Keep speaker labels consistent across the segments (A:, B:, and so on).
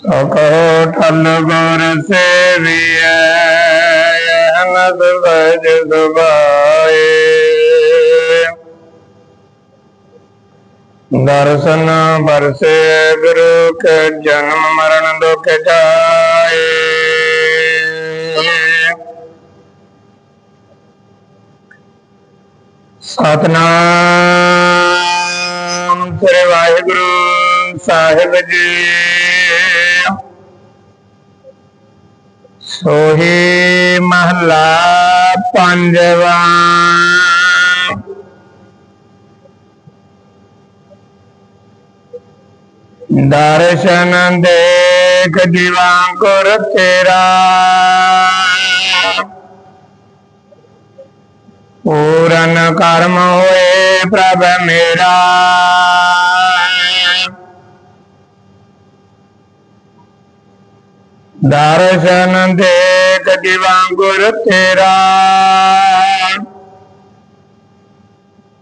A: ਸੋ ਕਹੋ ਗੁਰ ਸੇਵੀਐ ਅਨੰਦ ਭਜ ਸੁਭਾਏ। ਦਰਸ਼ਨ ਬਰਸੇ ਗੁਰੂ ਕੇ ਜਨਮ ਮਰਨ ਦੁਖ ਜਾਏ। ਸਤਨਾਮ ਸ੍ਰੀ ਵਾਹਿਗੁਰੂ ਸਾਹਿਬ ਜੀ। सोहे महला पंजवा दर्शन देख दिवांकुर तेरा। पूरन कर्म हुए प्रभ मेरा। दर्शन देख दिवांगुर तेरा।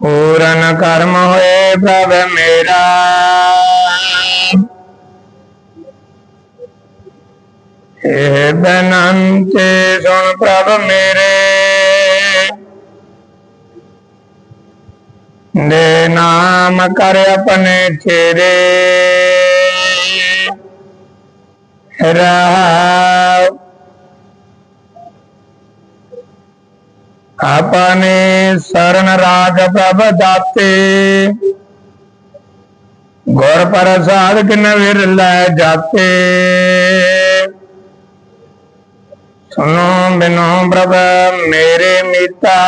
A: पूरन कर्म हुए भव मेरा। बनते सुन प्रभ मेरे। दे नाम कर अपने तेरे अपने शरण राज प्रभ दाते गौर प्रसाद किन विरला जाते। सुनो बिनो प्रभ, मेरे मिता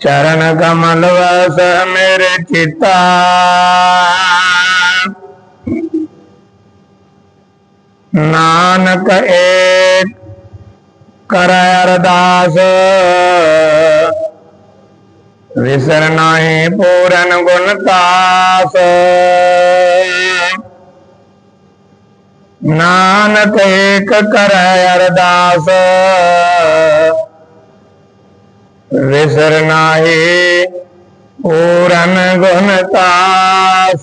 A: चरण कमल वस मेरे चिता नानक एक कर अरदास। नहीं पूरन गुण तास। नानक एक कर अरदास। विसरना पूरन गुणतास